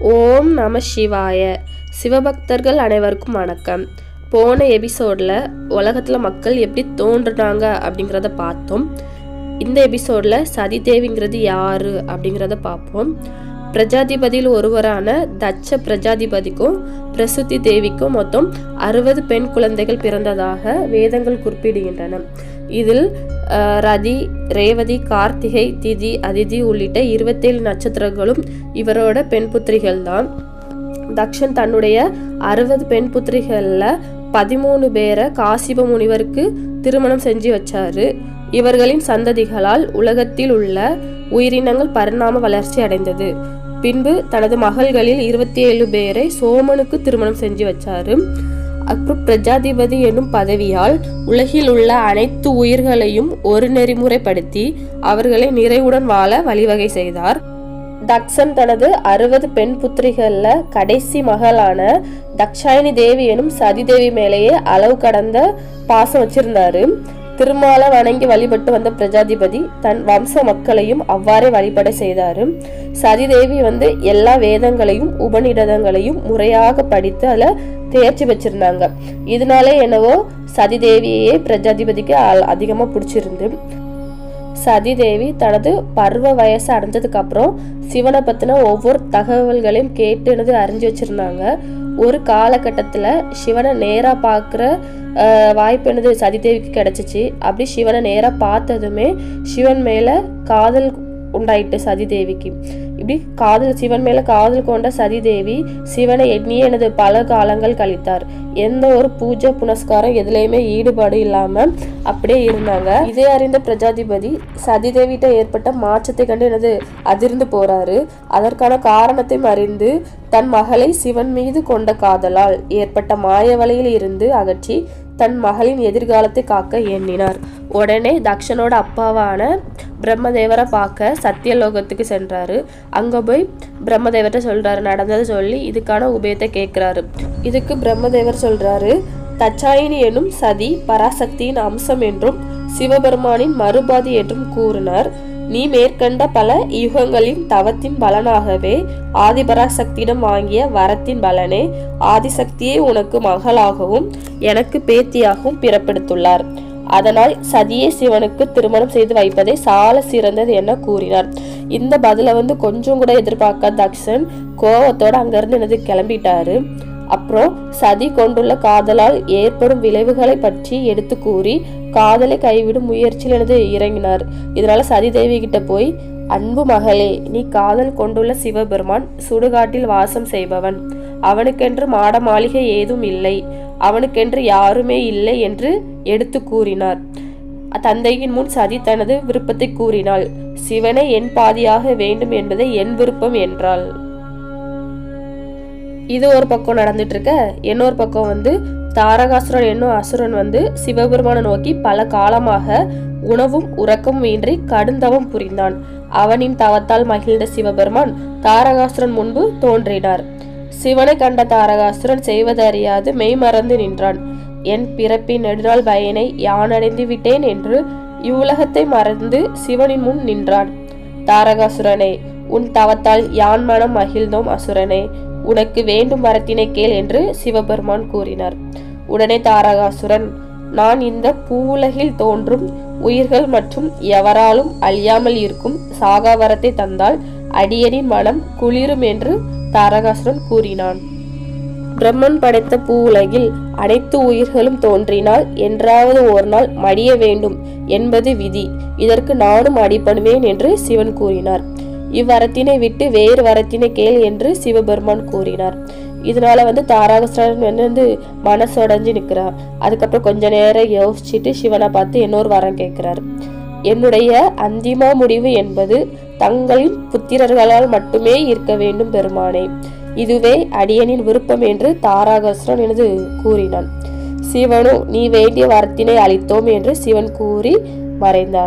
ஓம் நம சிவாய. சிவபக்தர்கள் அனைவருக்கும் வணக்கம். போன எபிசோடில் உலகத்தில் மக்கள் எப்படி தோன்றுனாங்க அப்படிங்கிறத பார்த்தோம். இந்த எபிசோடில் சதிதேவிங்கிறது யாரு அப்படிங்கிறத பார்ப்போம். பிரஜாதிபதியில் ஒருவரான தட்ச பிரஜாதிபதிக்கும் பிரசுத்தி தேவிக்கும் மொத்தம் அறுபது பெண் குழந்தைகள் பிறந்ததாக வேதங்கள் குறிப்பிடுகின்றன. இதில் ரதி ரேவதி கார்த்திகை திதி அதிதி உள்ளிட்ட இருபத்தேழு நட்சத்திரங்களும் இவரோட பெண் புத்திரிகள் தான் தக்ஷன் தன்னுடைய அறுபது பெண் புத்திரிகளில் பதிமூணு பேரை காசிப முனிவருக்கு திருமணம் செஞ்சு வச்சாரு. இவர்களின் சந்ததிகளால் உலகத்தில் உள்ள உயிரினங்கள் பரிணாம வளர்ச்சி அடைந்தது. பின்பு தனது மகள்களில் இருபத்தி ஏழு பேரை சோமனுக்கு திருமணம் செஞ்சு வச்சாரு. அப்புறம் பிரஜாதிபதி என்னும் பதவியால் உலகில் உள்ள அனைத்து உயிர்களையும் ஒரு நெறிமுறைப்படுத்தி அவர்களை நிறைவுடன் வாழ வழிவகை செய்தார். தக்ஷன் தனது அறுபது பெண் புத்திரிகள்ல கடைசி மகளான தக்ஷாயினி தேவி எனும் சதிதேவி மேலேயே அளவு கடந்த பாசம் வச்சிருந்தாரு. திருமால வணங்கி வழிபட்டு வந்த பிரஜாதிபதி தன் வம்ச மக்களையும் அவ்வாறே வழிபட செய்தாரு. சதிதேவி வந்து எல்லா வேதங்களையும் உபநிடதங்களையும் முறையாக படித்து அதுல தேர்ச்சி வச்சிருந்தாங்க இதனால என்னவோ சதிதேவியே பிரஜாதிபதிக்கு அ- அதிகமா பிடிச்சிருந்து. சதிதேவி தனது பருவ வயசு அடைஞ்சதுக்கு அப்புறம் சிவனை பத்தின ஒவ்வொரு தகவல்களையும் கேட்டு அறிஞ்சு வச்சிருந்தாங்க. ஒரு காலகட்டத்தில் சிவனை நேராக பார்க்குற வாய்ப்பு என்னது? சதிதேவிக்கு கிடச்சிச்சு. அப்படி சிவனை நேராக பார்த்ததுமே சிவன் மேலே காதல் உண்டாயிட்டு சதிதேவிக்கு இப்படி காதல் சிவன் மேல காதல் கொண்ட சதிதேவி சிவனை எண்ணியே எனது பல காலங்கள் கழித்தார். எந்த ஒரு பூஜை புனஸ்காரம் எதுலையுமே ஈடுபாடு இல்லாம அப்படியே இருந்தாங்க. இதை அறிந்த பிரஜாதிபதி சதிதேவிட்ட ஏற்பட்ட மாற்றத்தை கண்டு எனது அதிர்ந்து போறாரு. அதற்கான காரணத்தையும் அறிந்து தன் மகளை சிவன் மீது கொண்ட காதலால் ஏற்பட்ட மாய வலையில் இருந்து அகற்றி தன் மகளின் எதிர்காலத்தை காக்க எண்ணினார் உடனே தக்ஷனோட அப்பாவான பிரம்மதேவரை பார்க்க சத்தியலோகத்துக்கு சென்றாரு. அங்க போய் பிரம்மதேவர்கிட்ட சொல்றாரு நடந்ததை சொல்லி இதுக்கான உபயத்தை கேட்கிறாரு. இதுக்கு பிரம்மதேவர் சொல்றாரு தச்சாயினி எனும் சதி பராசக்தியின் அம்சம் என்றும் சிவபெருமானின் மறுபாதி என்றும் கூறினார். நீ மேற்கண்ட பல யுகங்களின் தவத்தின் பலனாகவே ஆதிபராசக்தியிடம் வாங்கிய வரத்தின் பலனே ஆதிசக்தியை உனக்கு மகளாகவும் எனக்கு பேத்தியாகவும் பிறப்பெடுத்துள்ளார். அதனால் சதியே சிவனுக்கு திருமணம் செய்து வைப்பதே சால சிறந்தது என கூறினார். இந்த பதிலை வந்து கொஞ்சம் கூட எதிர்பார்க்காத தக்ஷன் கோவத்தோட அங்கிருந்து எனது கிளம்பிட்டாரு. அப்புறம் சதி கொண்டுள்ள காதலால் ஏற்படும் விளைவுகளை பற்றி எடுத்து கூறி காதலை கைவிடும் முயற்சியில் எனது இறங்கினார். இதனால சதி தேவி கிட்ட போய் அன்பு மகளே நீ காதல் கொண்டுள்ள சிவபெருமான் சுடுகாட்டில் வாசம் செய்பவன். அவனுக்கென்று மாட மாளிகை ஏதும் இல்லை. அவனுக்கென்று யாருமே இல்லை என்று எடுத்து கூறினார். தந்தையின் முன் சதி தனது விருப்பத்தை கூறினாள். சிவனை என் பாதியாக வேண்டும் என்பதை என் விருப்பம் என்றாள். இது ஒரு பக்கம் நடந்துட்டு இருக்க இன்னொரு பக்கம் வந்து தாரகாசுரன் என்னும் அசுரன் வந்து சிவபெருமானை நோக்கி பல காலமாக உணவும் உறக்கமும் இன்றி கடுந்தவம் புரிந்தான். அவனின் தவத்தால் மகிழ்ந்த சிவபெருமான் தாரகாசுரன் முன்பு தோன்றினார். சிவனை கண்ட தாரகாசுரன் செய்வதறியாது மெய்மறந்து நின்றான். என் பிறப்பின் நெடுநாள் பயனை யானடைந்து விட்டேன் என்று இவ்வுலகத்தை மறந்து சிவனின் முன் நின்றான். தாரகாசுரனே உன் தவத்தால் யான் மனம் மகிழ்ந்தோம் அசுரனே. உனக்கு வேண்டும் வரத்தினை கேள் என்று சிவபெருமான் கூறினார். உடனே தாரகாசுரன் நான் இந்த பூவுலகில் தோன்றும் உயிர்கள் மற்றும் எவராலும் அழியாமல் இருக்கும் சாகாவரத்தை தந்தால் அடியனின் மனம் குளிரும் என்று தாரகாசுரன் கூறினான். பிரம்மன் படைத்த பூவுலகில் அனைத்து உயிர்களும் தோன்றினால் என்றாவது ஒரு நாள் மடிய வேண்டும் என்பது விதி. இதற்கு நானும் அடிபடுவேன் என்று சிவன் கூறினார். இவ்வரத்தினை விட்டு வேறு வரத்தினை கேள் என்று சிவபெருமான் கூறினார். இதனால வந்து தாராகஸ்வரன் வந்து மனசொடைஞ்சு நிற்கிறார் அதுக்கப்புறம் கொஞ்ச நேரம் யோசிச்சுட்டு சிவனை பார்த்து இன்னொரு வரம் கேட்கிறார். என்னுடைய அந்திம முடிவு என்பது தங்களின் புத்திரர்களால் மட்டுமே இருக்க வேண்டும் பெருமானே. இதுவே அடியனின் விருப்பம் என்று தாராகஸ்வரன் எனது கூறினான். சிவனு நீ வேண்டிய வரத்தினை அளித்தோம் என்று சிவன் கூறி மறைந்தார்.